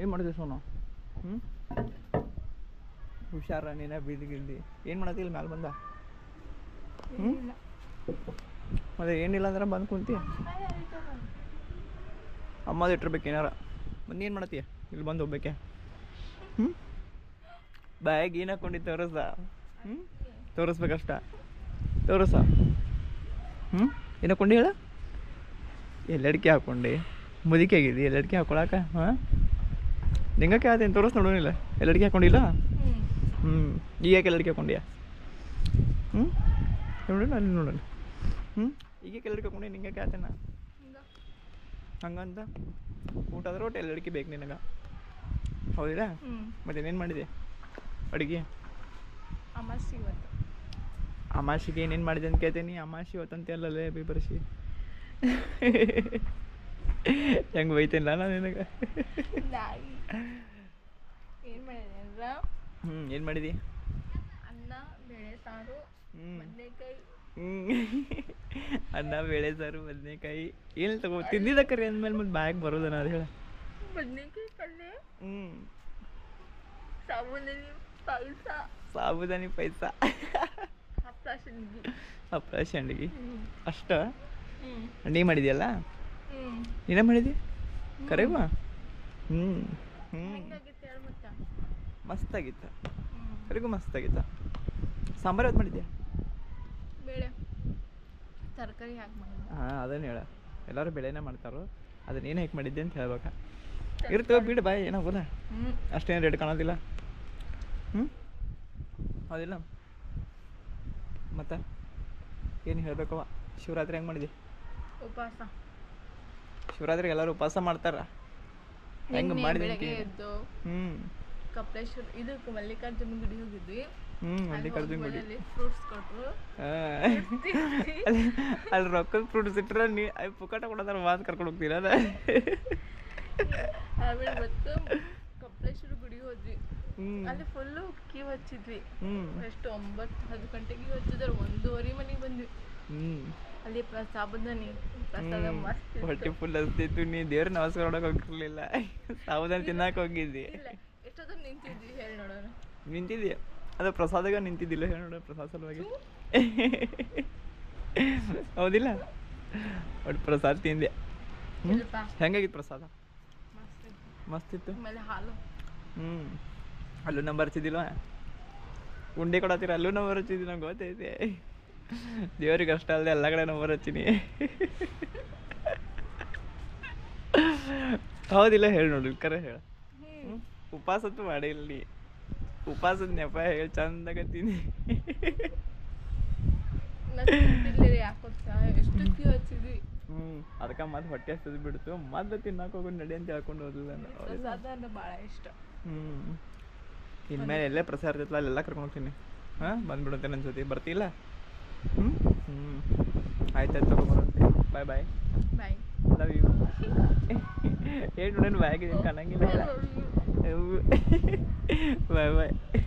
ಏನು ಮಾಡಿದೆ ಸೋನು? ಹ್ಞೂ ಹುಷಾರ ನೀನ ಬಿದ್ದು ಗಿಲ್ದಿ ಏನು ಮಾಡತ್ತಿಲ್ಲ ಮ್ಯಾಲೆ ಬಂದ? ಹ್ಞೂ ಮತ್ತೆ ಏನಿಲ್ಲ ಅಂದ್ರೆ ಬಂದು ಕುಂತಿ. ಅಮ್ಮದು ಇಟ್ಟಿರ್ಬೇಕು ಏನಾರ. ಬಂದು ಏನು ಮಾಡತ್ತೀಯ ಇಲ್ಲಿ ಬಂದು ಹೋಗ್ಬೇಕೆ. ಹ್ಞೂ ಬ್ಯಾಗ್ ಏನು ಹಾಕ್ಕೊಂಡು ತೋರಿಸ. ಹ್ಞೂ ತೋರಿಸ್ಬೇಕಷ್ಟ. ತೋರಿಸ. ಹ್ಞೂ ಏನು ಹಾಕ್ಕೊಂಡು ಹೇಳ ಎಲ್ಲಡಿಕೆ ಹಾಕ್ಕೊಂಡು ಮುದಿಕೆ ಆಗಿದೆ ಎಲ್ಲಡಿಕೆ ಹಾಕೊಳಕ? ಹಾಂ? ನಿಂಗಕ್ಕೆ ಅದೇನು ತೋರಿಸ್ ನೋಡೋನಿಲ್ಲ ಅಡಿಗೆ ಹಾಕೊಂಡಿಲ್ಲ? ಹ್ಞೂ ಈಗ ಯಾಕೆ ಅಡಿಗೆ ಹಾಕೊಂಡಿಯಾ? ಹ್ಞೂ ನೋಡೋಣ ಅಲ್ಲಿ ನೋಡೋಣ. ಹ್ಞೂ ಈಗ ಎಲ್ಲಡಿಕೆ ಹಾಕೊಂಡಿ ನಿಂಗಕ್ಕೆ ಆತೇನ? ಹಂಗಂತ? ಊಟ ಆದ್ರೆ ಒಟ್ಟು ಎಲ್ಲಡಿಕೆ ಬೇಕು ನಿನಗೆ? ಹೌದಿಲ್ಲ? ಮತ್ತೆ ಏನೇನು ಮಾಡಿದೆ? ಅಡುಗೆ? ಅಮಾಸಿ ಇವತ್ತು. ಅಮಾಸಿಗೆ ಏನೇನು ಮಾಡಿದೆ ಅಂತ ಕೇಳ್ತೀನಿ. ಅಮಾಸಿ ಹೊತ್ತಂತೆ ಅಲ್ಲಲ್ಲೇ ಬಿಬರ್ಸಿ ಹೆಂಗೆ ಬೈತೇನಿಲ್ಲ ನಾನು ನಿನಗೆ ಏನು ಮಾಡಿದೆ ಅಂದ್ರೆ ಹ್ಞೂ ಏನು ಮಾಡಿದಿ ಅನ್ನ ಬೇಳೆ ಸಾರು ಬದನೆಕಾಯಿ ಅನ್ನ ಬೇಳೆ ಸಾರು ಬದನೆಕಾಯಿ ಏನು ತಗೋ ತಿಂದಿದ್ದ ಕರಿ ಅಂದ್ಮೇಲೆ ಮತ್ತೆ ಬ್ಯಾಗ್ ಬರೋದನ ಅದು ಹೇಳ ಬದನೆಕಾಯಿ ಪಲ್ಯ ಹ್ಞೂ ಸಾಬೂದಾನಿ ಪಾಯಸ ಸಾಬೂದಾನಿ ಪೈಸ ಹಪ್ಪಳ ಸಂಡಿಗೆ ಹಪ್ಪಳ ಸಂಡಿಗೆ ಅಷ್ಟ ನೀ ಮಾಡಿದ್ಯಲ್ಲ ನೀನೇ ಮಾಡಿದಿ? ಕರೆವಾ ಹ್ಞೂ ಹ್ಞೂ ಮಸ್ತಾಗಿತ್ತು. ಕರಿಗೂ ಮಸ್ತಾಗಿತ್ತು. ಸಾಂಬಾರು ಯಾವ್ದು ಮಾಡಿದ್ಯಾ? ಬೇಳೆ. ತರಕಾರಿ ಹಾಕಿ ಮಾಡಿದ್ದೆ. ಹಾಂ ಅದನ್ನು ಹೇಳ. ಎಲ್ಲರೂ ಬೆಳೆನೇ ಮಾಡ್ತಾರೋ. ಅದನ್ನ ಏನು ಹೇಗೆ ಮಾಡಿದ್ದೆ ಅಂತ ಹೇಳ್ಬೇಕಾ. ಇರ್ತವೆ ಬಿಡು ಬಾಯ್ ಏನಾಗೋಲ್ಲ ಅಷ್ಟೇನು ರೇಟ್ ಕಾಣೋದಿಲ್ಲ. ಹ್ಞೂ ಹೌದಿಲ್ಲ? ಮತ್ತೆ? ಏನು ಹೇಳ್ಬೇಕವ ಶಿವರಾತ್ರಿ ಹೆಂಗೆ ಮಾಡಿದೆ? ಉಪವಾಸ. ಶಿವರಾತ್ರಿಗೆ ಎಲ್ಲರೂ ಉಪವಾಸ ಮಾಡ್ತಾರ. ಹೆಂಗ್ ಮಾಡಿದ್ವಿ ಹ್ಮ್. ಕಪಿಲೇಶ್ವರ ಇದಕ್ಕೆ ಮಲ್ಲಿಕಾರ್ಜುನ ಗುಡಿ ಹೋಗಿದ್ವಿ. ಹ್ಞೂ ಮಲ್ಲಿಕಾರ್ಜುನ ಗುಡಿ. ಫ್ರೂಟ್ಸ್ ಕೊಟ್ರು. ಅಲ್ಲಿ ರೊಕ್ಕದ ಫ್ರೂಟ್ಸ್ ಇಟ್ರ ನೀ ಅಲ್ಲಿ ಪುಕ್ಕಟ ಕೊಡೋದಾರ ಮಾತು ಕರ್ಕೊಂಡು ಹೋಗ್ತೀರ ಆಮೇಲೆ ಮತ್ತು ಕಪಿಲೇಶ್ವರ ಗುಡಿಗೆ ಹೋದ್ವಿ. ಅಲ್ಲಿ ಫುಲ್ಲು ಕ್ಯೂ ಹಚ್ಚಿದ್ವಿ. ಎಷ್ಟು ಒಂಬತ್ತು ಹತ್ತು ಗಂಟೆಗೆ ಹಚ್ಚಿದ್ರೆ. ಒಂದೂವರೆ ಮನೆಗೆ ಬಂದ್ವಿ. ಅಲ್ಲಿ ಸಾಬುದಾನಿ. ಹೊಟ್ಟೆ ಫುಲ್ ಹಸ್ತಿತ್ತು. ನೀ ದೇವ್ರ ನಮಸ್ಕಾರ ಮಾಡಕ್ ಹೋಗಿರ್ಲಿಲ್ಲ ಸಾಬುದಾನಿ ತಿನ್ನಕ್ ಹೋಗಿದ್ದಿ. ಇಲ್ಲ. ಎಷ್ಟೊತ್ತು ನಿಂತಿದ್ವಿ ಹೇಳಿ ನೋಡೋಣ. ನಿಂತಿದ್ಯ ಅದು ಪ್ರಸಾದಾಗ ನಿಂತಿದ್ದಿಲ್ಲ ಹೇಳಿ ನೋಡ ಪ್ರಸಾದ ಸಲುವಾಗಿ. ಹೌದಿಲ್ಲ? ಒಟ್ಟು ಪ್ರಸಾದ ತಿಂದೆ. ಹೆಂಗಾಗಿತ್ತು ಪ್ರಸಾದ? ಮಸ್ತ್ ಇತ್ತು. ಹ್ಞೂ ಅಲ್ಲೂ ನಂಬರ್ ಹಚ್ಚಿದಿಲ್ವ ಉಂಡೆ ಕೊಡತ್ತೀರ? ಅಲ್ಲೂ ನಂಬರ್ ಹಚ್ಚಿದ್ದಿ ನಂಗೆ ಗೊತ್ತೈತೆ. ದೇವ್ರಿಗೆ ಅಷ್ಟ ಅಲ್ಲದೆ ಎಲ್ಲ ಕಡೆ ನಂಬರ್ ಹಚ್ಚಿನಿ ಹೌದಿಲ್ಲ ಹೇಳಿ ನೋಡಿ ಕರೆ ಹೇಳ. ಹ್ಞೂ ಮಾಡಿ ಇಲ್ಲಿ. ನೀ ಉಪವಾಸದ ನೆಪ ಹೇಳಿ ಚಂದಾಗತ್ತೀನಿ. ಹ್ಞೂ ಅದಕ್ಕೆ ಮತ್ತೆ ಹೊಟ್ಟೆ ಹಸ್ತದ ಬಿಡ್ತು. ಮದ್ದು ತಿನ್ನಕ್ಕೆ ಹೋಗೋ ನಡಿ ಅಂತ ಹೇಳ್ಕೊಂಡು ಹೋದ್ಲು ನಾನು. ಭಾಳ ಇಷ್ಟ. ಹ್ಞೂ ಇನ್ಮೇಲೆ ಎಲ್ಲೇ ಪ್ರಸಾರ ಇರ್ತೈತಲ್ಲ ಅಲ್ಲೆಲ್ಲ ಕರ್ಕೊಂಡು ಹೋಗ್ತೀನಿ. ಹಾಂ ಬಂದ್ಬಿಡುತ್ತೆ ನನ್ನ ಜೊತೆ. ಬರ್ತಿಲ್ಲ ಹ್ಞೂ ಹ್ಞೂ ಆಯ್ತಾಯ್ತು ತಗೊಂಬರಂತೆ ಬಾಯ್ ಬಾಯ್ ಬಾಯ್ ಲವ್ ಯು ಹೇಳಿ ನೋಡೋಣ ಬಾಯ್ ಕಾಣಂಗಿಲ್ಲ ಬಾಯ್ ಬಾಯ್ ಹ್ಞೂ